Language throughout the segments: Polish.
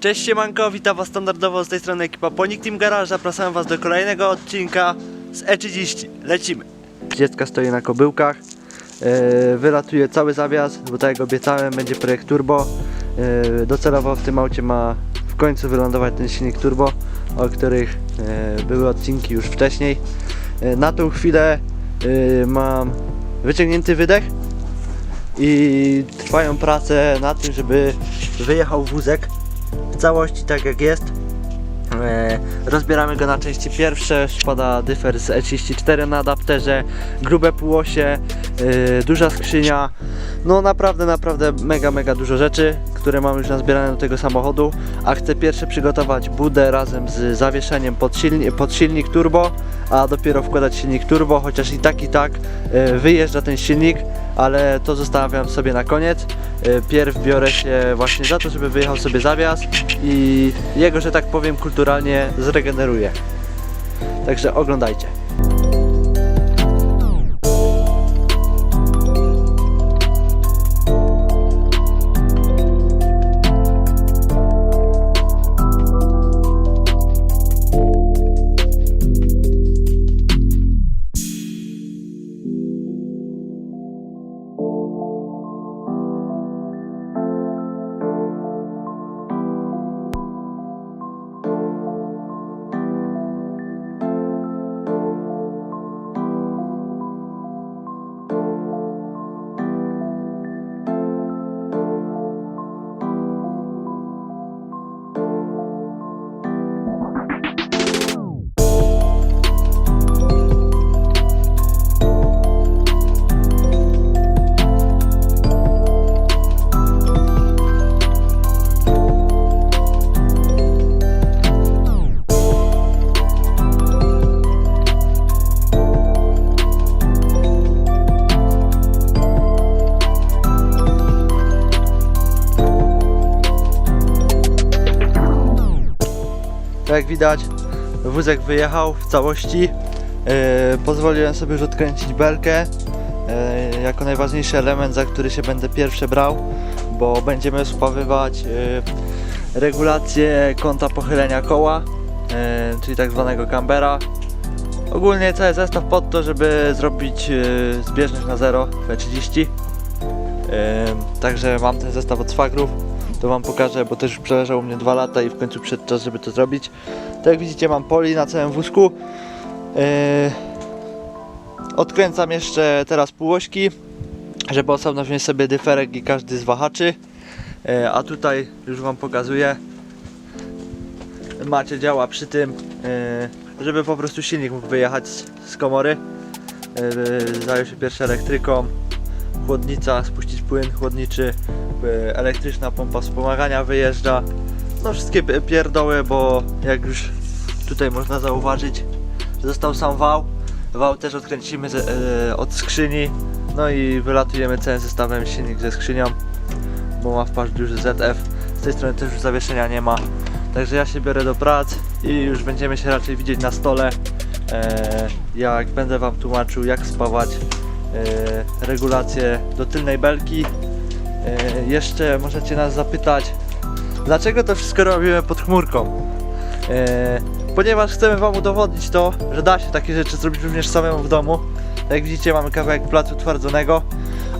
Cześć siemanko, witam was standardowo z tej strony ekipa Ponik Team Garage. Zapraszam was do kolejnego odcinka z E30. Lecimy. Dziecka stoi na kobyłkach. Yy, wylatuje cały zawias, bo tak jak obiecałem będzie projekt turbo. Yy, docelowo w tym aucie ma w końcu wylądować ten silnik turbo, o których yy, były odcinki już wcześniej. Na tą chwilę mam wyciągnięty wydech i trwają prace na tym, żeby wyjechał wózek całości tak jak jest. E, rozbieramy go na części pierwsze, spada dyfer z E34 na adapterze, grube półosie, e, duża skrzynia, no naprawdę, naprawdę mega, mega dużo rzeczy, które mam już nazbierane do tego samochodu, a chcę pierwsze przygotować budę razem z zawieszeniem pod, silni, pod silnik turbo, a dopiero wkładać silnik turbo, chociaż i tak i tak e, wyjeżdża ten silnik, ale to zostawiam sobie na koniec. E, Pierw biorę się właśnie za to, żeby wyjechał sobie zawias i jego, że tak powiem, kulturalnie zregeneruję. Także oglądajcie. Widać, wózek wyjechał w całości. E, pozwoliłem sobie już odkręcić belkę e, jako najważniejszy element, za który się będę pierwszy brał, bo będziemy spawywać e, regulację kąta pochylenia koła, czyli tak zwanego cambera. Ogólnie cały zestaw pod to, żeby zrobić zbieżność na zero w E30. E, Także mam ten zestaw od Swagrów. To wam pokażę, bo też już przeleżał u mnie dwa lata i w końcu przyszedł czas, żeby to zrobić. Tak jak widzicie mam poli na całym wózku. E, Odkręcam jeszcze teraz półośki, żeby osobno wziąć sobie dyferek i każdy z wahaczy. E, A tutaj już wam pokazuję. Macie działa przy tym, e, żeby po prostu silnik mógł wyjechać z- komory. Zajął się pierwszy elektryką, chłodnica, spuścić płyn chłodniczy, e, elektryczna pompa wspomagania wyjeżdża. No wszystkie pi- pierdoły, bo jak już tutaj można zauważyć, został sam wał. Wał też odkręcimy z, e, od skrzyni. No i wylatujemy całym zestawem silnik ze skrzynią, bo ma wpaść duży ZF. Z tej strony też już zawieszenia nie ma. Także ja się biorę do prac i już będziemy się raczej widzieć na stole. E, jak będę Wam tłumaczył jak spawać e, regulację do tylnej belki. E, jeszcze możecie nas zapytać, dlaczego to wszystko robimy pod chmurką? E, ponieważ chcemy Wam udowodnić to, że da się takie rzeczy zrobić również samemu w domu. Jak widzicie mamy kawałek placu twardzonego,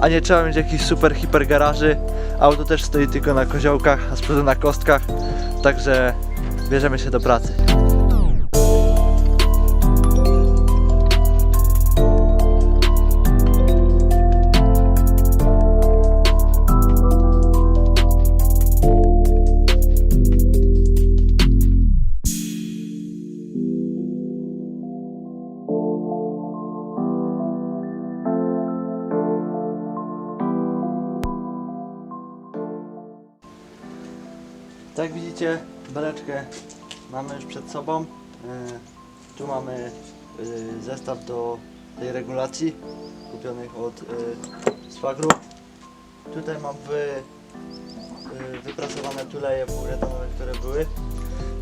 a nie trzeba mieć jakichś super hiper garaży. Auto też stoi tylko na koziołkach, a z przodu na kostkach. Także bierzemy się do pracy. Mamy już przed sobą. E, Tu mamy e, zestaw do tej regulacji kupionych od e, Swagru. Tutaj mam wy, e, wyprasowane tuleje polietanowe, które były.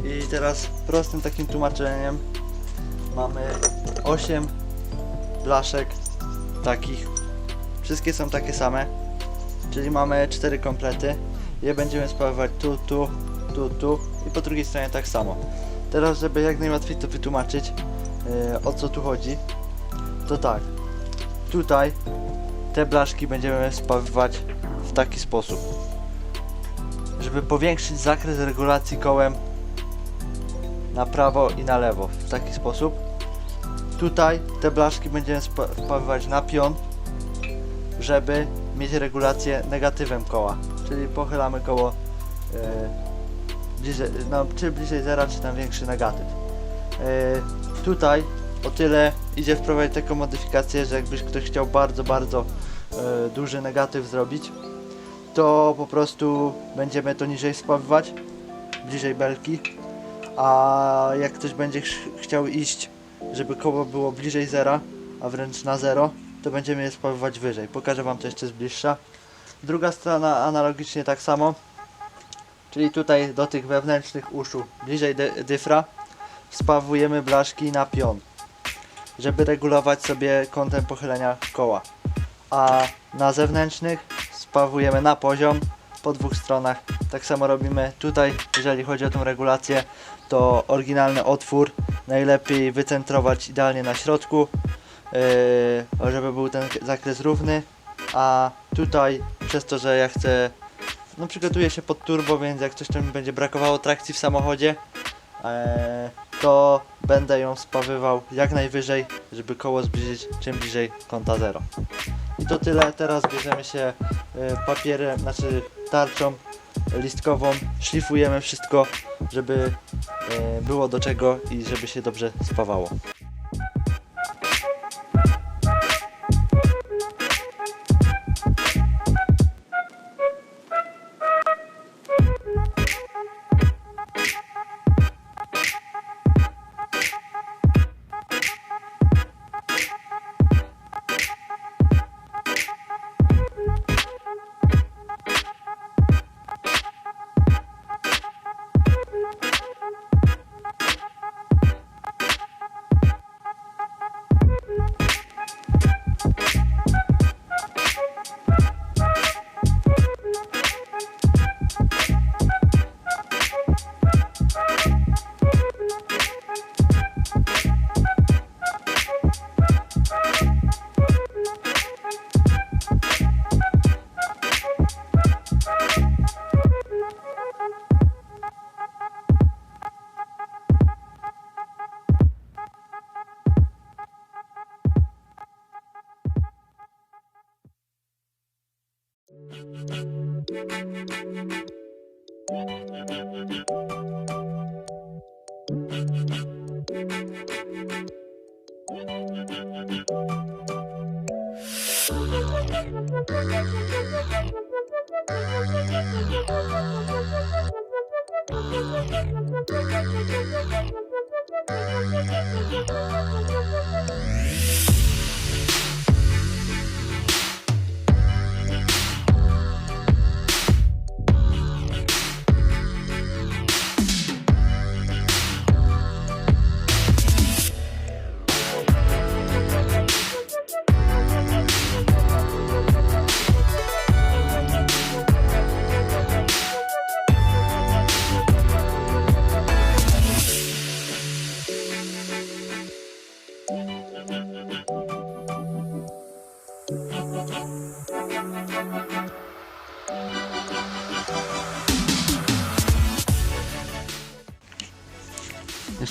I teraz prostym takim tłumaczeniem mamy 8 blaszek takich. Wszystkie są takie same, czyli mamy 4 komplety. Je będziemy spawywać tu, tu, tu, tu i po drugiej stronie tak samo. Teraz, żeby jak najłatwiej to wytłumaczyć, e, o co tu chodzi, to tak. Tutaj te blaszki będziemy spawywać w taki sposób. Żeby powiększyć zakres regulacji kołem na prawo i na lewo w taki sposób. Tutaj te blaszki będziemy spa- wpawywać na pion, żeby mieć regulację negatywem koła. Czyli pochylamy koło e, bliżej, no, czy bliżej zera, czy tam większy negatyw. E, tutaj o tyle idzie wprowadzić taką modyfikację, że jakbyś ktoś chciał bardzo, bardzo e, duży negatyw zrobić, to po prostu będziemy to niżej spawywać, bliżej belki, a jak ktoś będzie ch- chciał iść, żeby koło było bliżej zera, a wręcz na zero, to będziemy je spawywać wyżej. Pokażę Wam to jeszcze z bliższa. Druga strona analogicznie tak samo, czyli tutaj do tych wewnętrznych uszu, bliżej dy- dyfra, spawujemy blaszki na pion, żeby regulować sobie kątem pochylenia koła. A na zewnętrznych spawujemy na poziom po dwóch stronach. Tak samo robimy tutaj, jeżeli chodzi o tą regulację, to oryginalny otwór najlepiej wycentrować idealnie na środku, yy, żeby był ten zakres równy, a tutaj przez to, że ja chcę, no przygotuję się pod turbo, więc jak coś tam mi będzie brakowało trakcji w samochodzie, e, to będę ją spawywał jak najwyżej, żeby koło zbliżyć czym bliżej kąta zero. I to tyle, teraz bierzemy się e, papierem, znaczy tarczą listkową, szlifujemy wszystko, żeby e, było do czego i żeby się dobrze spawało.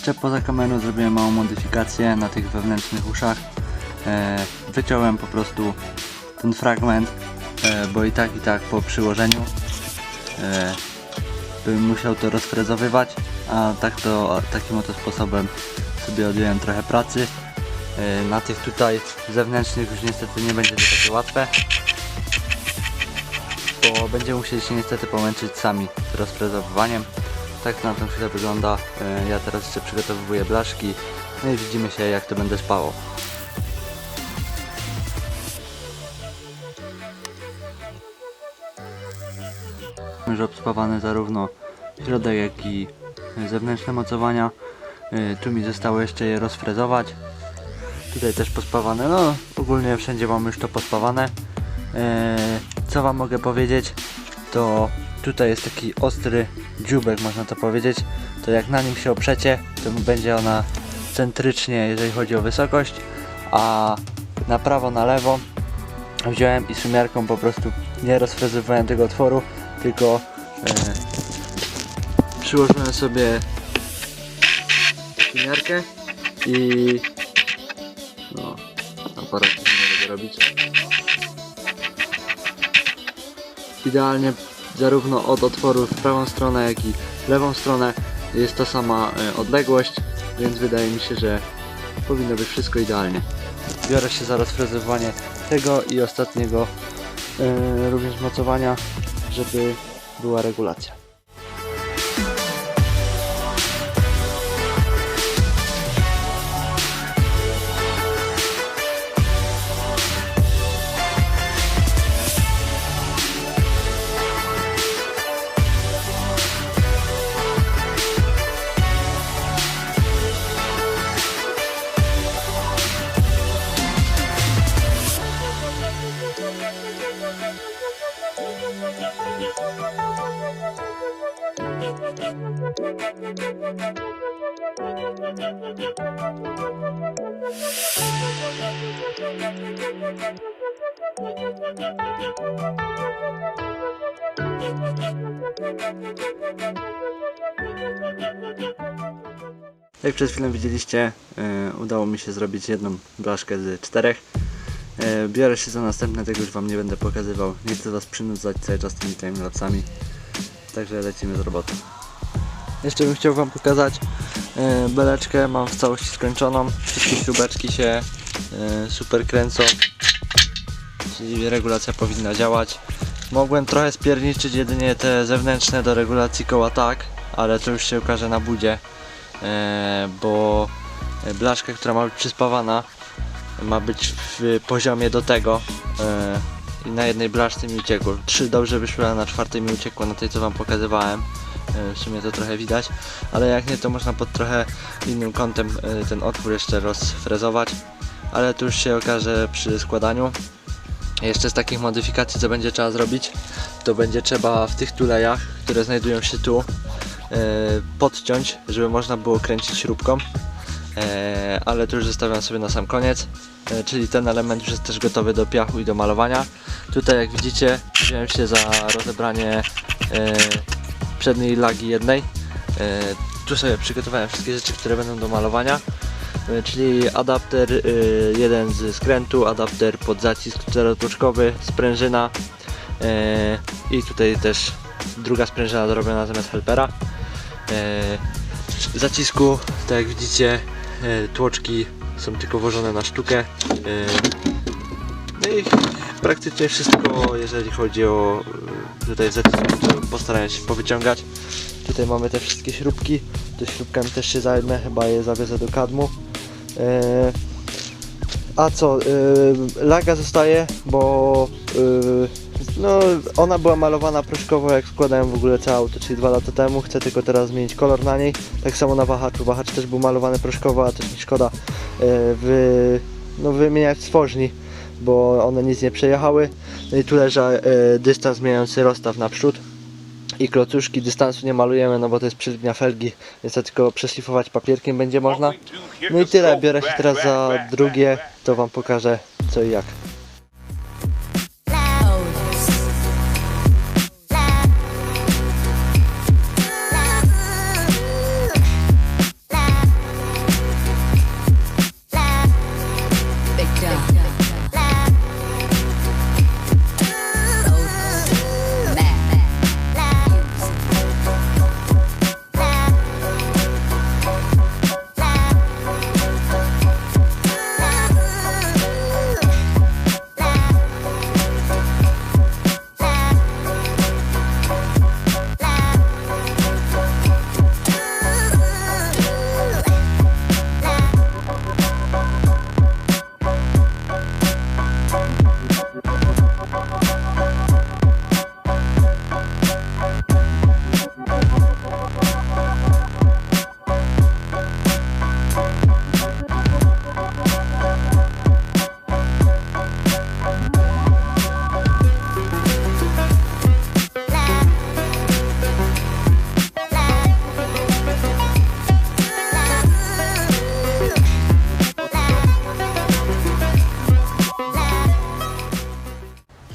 Jeszcze poza kamerą zrobiłem małą modyfikację na tych wewnętrznych uszach. E, wyciąłem po prostu ten fragment, e, bo i tak i tak po przyłożeniu e, bym musiał to rozfrezowywać, a tak to takim oto sposobem sobie odjąłem trochę pracy. E, na tych tutaj zewnętrznych już niestety nie będzie to takie łatwe, bo będziemy musieli się niestety pomęczyć sami z rozfrezowywaniem. Tak na tą chwilę wygląda. E, Ja teraz jeszcze przygotowuję blaszki. No i widzimy się jak to będę spało. Już obspawane zarówno środek jak i zewnętrzne mocowania. E, Tu mi zostało jeszcze je rozfrezować. Tutaj też pospawane. No ogólnie wszędzie mam już to pospawane. E, Co wam mogę powiedzieć? To tutaj jest taki ostry dziubek, można to powiedzieć, to jak na nim się oprzecie, to będzie ona centrycznie, jeżeli chodzi o wysokość, a na prawo, na lewo wziąłem i szumiarką po prostu nie rozfrezowałem tego otworu, tylko e, przyłożyłem sobie szumiarkę i no, aparat nie mogę robić. Idealnie zarówno od otworu w prawą stronę, jak i lewą stronę jest ta sama e, odległość, więc wydaje mi się, że powinno być wszystko idealnie. Biorę się za rozfrezowanie tego i ostatniego e, również mocowania, żeby była regulacja. Jak przed chwilą widzieliście, e, udało mi się zrobić jedną blaszkę z czterech. E, biorę się za następne, tego już Wam nie będę pokazywał. Nie chcę Was przynudzać cały czas tymi timelapsami. Także lecimy z robotą. Jeszcze bym chciał Wam pokazać e, beleczkę, mam w całości skończoną. Wszystkie śrubeczki się super kręcą. Czyli regulacja powinna działać. Mogłem trochę spierniczyć jedynie te zewnętrzne do regulacji koła tak, ale to już się okaże na budzie bo blaszka, która ma być przyspawana ma być w poziomie do tego e, i na jednej blaszce mi uciekło. Trzy dobrze wyszły, a na czwartej mi uciekło na tej co wam pokazywałem. E, w sumie to trochę widać, ale jak nie to można pod trochę innym kątem e, ten otwór jeszcze rozfrezować, ale to już się okaże przy składaniu. Jeszcze z takich modyfikacji co będzie trzeba zrobić, to będzie trzeba w tych tulejach, które znajdują się tu, e, podciąć, żeby można było kręcić śrubką. E, ale to już zostawiam sobie na sam koniec. E, czyli ten element już jest też gotowy do piachu i do malowania. Tutaj jak widzicie wziąłem się za rozebranie e, przedniej lagi jednej. E, tu sobie przygotowałem wszystkie rzeczy, które będą do malowania. E, czyli adapter e, jeden z skrętu, adapter pod zacisk czterotłoczkowy, sprężyna e, i tutaj też druga sprężyna dorobiona zamiast helpera. E, zacisku, tak jak widzicie, e, tłoczki są tylko włożone na sztukę. E, no i praktycznie wszystko, jeżeli chodzi o e, tutaj zacisku, to postarałem się powyciągać. Tutaj mamy te wszystkie śrubki. To śrubkami też się zajmę, chyba je zawiozę do kadmu. E, a co, y, laga zostaje, bo y, no, ona była malowana proszkowo jak składałem w ogóle całe auto, czyli dwa lata temu. Chcę tylko teraz zmienić kolor na niej. Tak samo na wahaczu. Wahacz też był malowany proszkowo, a też mi szkoda y, wy, no, wymieniać stworzni, bo one nic nie przejechały. No i tu leża y, dystans zmieniający rozstaw naprzód. I klocuszki dystansu nie malujemy, no bo to jest przyzbnia felgi, więc to tylko przeszlifować papierkiem będzie można. No i tyle, biorę się teraz za drugie, to wam pokażę co i jak.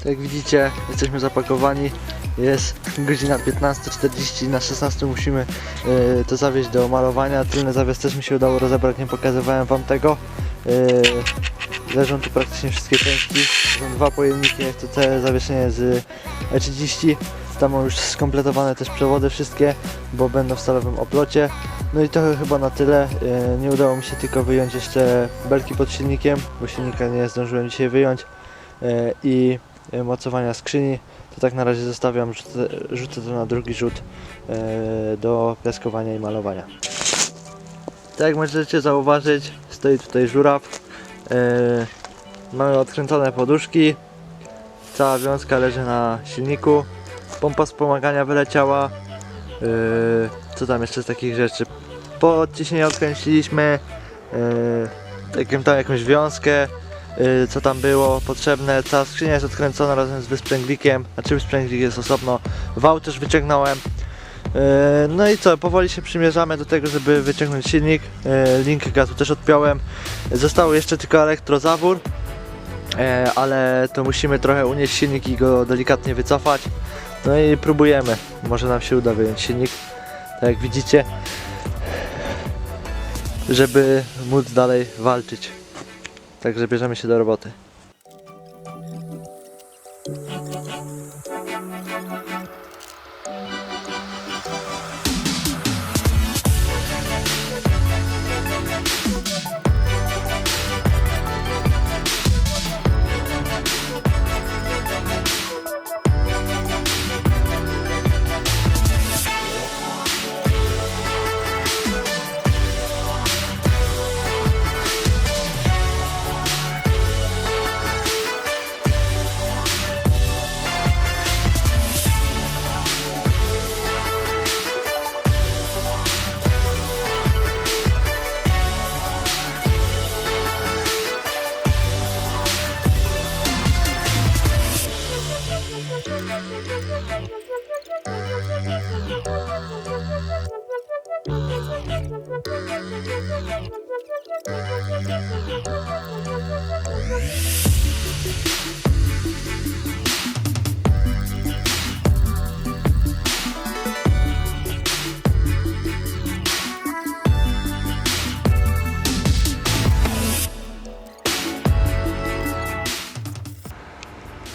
Jak widzicie, jesteśmy zapakowani. Jest godzina 15.40, na 16 musimy e, to zawieźć do malowania. Tylny zawias też mi się udało rozebrać, nie pokazywałem wam tego. E, leżą tu praktycznie wszystkie części. Są dwa pojemniki, jest to całe zawieszenie z E30. Tam mam już skompletowane też przewody wszystkie, bo będą w stalowym oplocie. No i to chyba na tyle. E, Nie udało mi się tylko wyjąć jeszcze belki pod silnikiem, bo silnika nie zdążyłem dzisiaj wyjąć. I mocowania skrzyni. To tak na razie zostawiam, rzucę, to na drugi rzut e, do piaskowania i malowania. Tak jak możecie zauważyć, stoi tutaj żuraw. E, Mamy odkręcone poduszki. Cała wiązka leży na silniku. Pompa wspomagania wyleciała. Co tam jeszcze z takich rzeczy? Po odciśnieniu odkręciliśmy takim tam jakąś wiązkę. Yy, co tam było potrzebne? Cała skrzynia jest odkręcona razem z wysprzęglikiem. Znaczy wysprzęglik jest osobno. Wał też wyciągnąłem. Yy, No i co, powoli się przymierzamy do tego, żeby wyciągnąć silnik. Yy, Link gazu też odpiąłem. Został jeszcze tylko elektrozawór. Ale to musimy trochę unieść silnik i go delikatnie wycofać. No i próbujemy. Może nam się uda wyjąć silnik, tak jak widzicie, żeby móc dalej walczyć. Także bierzemy się do roboty.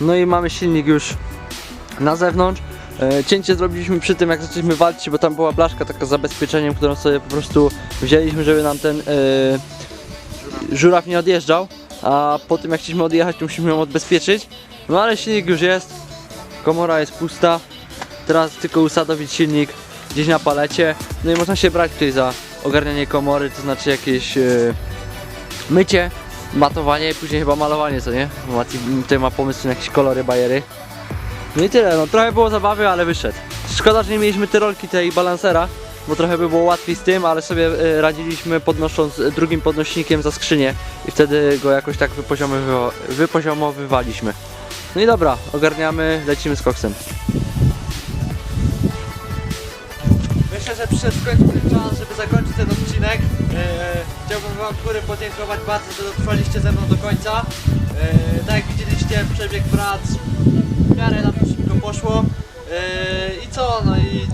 No i mamy silnik już na zewnątrz. E, Cięcie zrobiliśmy przy tym jak zaczęliśmy walczyć, bo tam była blaszka taka z zabezpieczeniem, którą sobie po prostu wzięliśmy, żeby nam ten e, żuraw nie odjeżdżał. A po tym jak chcieliśmy odjechać, to musimy ją odbezpieczyć. No ale silnik już jest, komora jest pusta. Teraz tylko usadowić silnik gdzieś na palecie. No i można się brać tutaj za ogarnianie komory, to znaczy jakieś e, mycie, matowanie i później chyba malowanie, co nie? Mati tutaj ma pomysł na jakieś kolory, bajery. No i tyle, no trochę było zabawy, ale wyszedł. Szkoda, że nie mieliśmy tyrolki tej balansera, bo trochę by było łatwiej z tym, ale sobie e, radziliśmy podnosząc e, drugim podnośnikiem za skrzynię i wtedy go jakoś tak wypoziomowywa- wypoziomowywaliśmy. No i dobra, ogarniamy, lecimy z koksem. Myślę, że przyszedł w końcu czas, żeby zakończyć ten odcinek. Eee, chciałbym Wam góry podziękować bardzo, że dotrwaliście ze mną do końca. Tak jak widzieliście, przebieg prac w miarę nam szybko poszło. I co, no i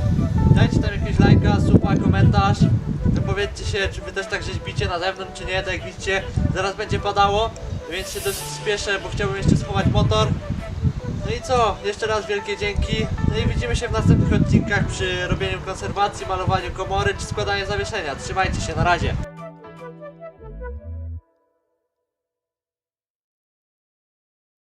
dajcie tam jakiegoś lajka, suba, komentarz. Dopowiedzcie się, czy Wy też tak rzeźbicie na zewnątrz, czy nie. Tak jak widzicie, zaraz będzie padało, więc się dosyć spieszę, bo chciałbym jeszcze schować motor. No i co? Jeszcze raz wielkie dzięki. No i widzimy się w następnych odcinkach przy robieniu konserwacji, malowaniu komory czy składaniu zawieszenia. Trzymajcie się, na razie.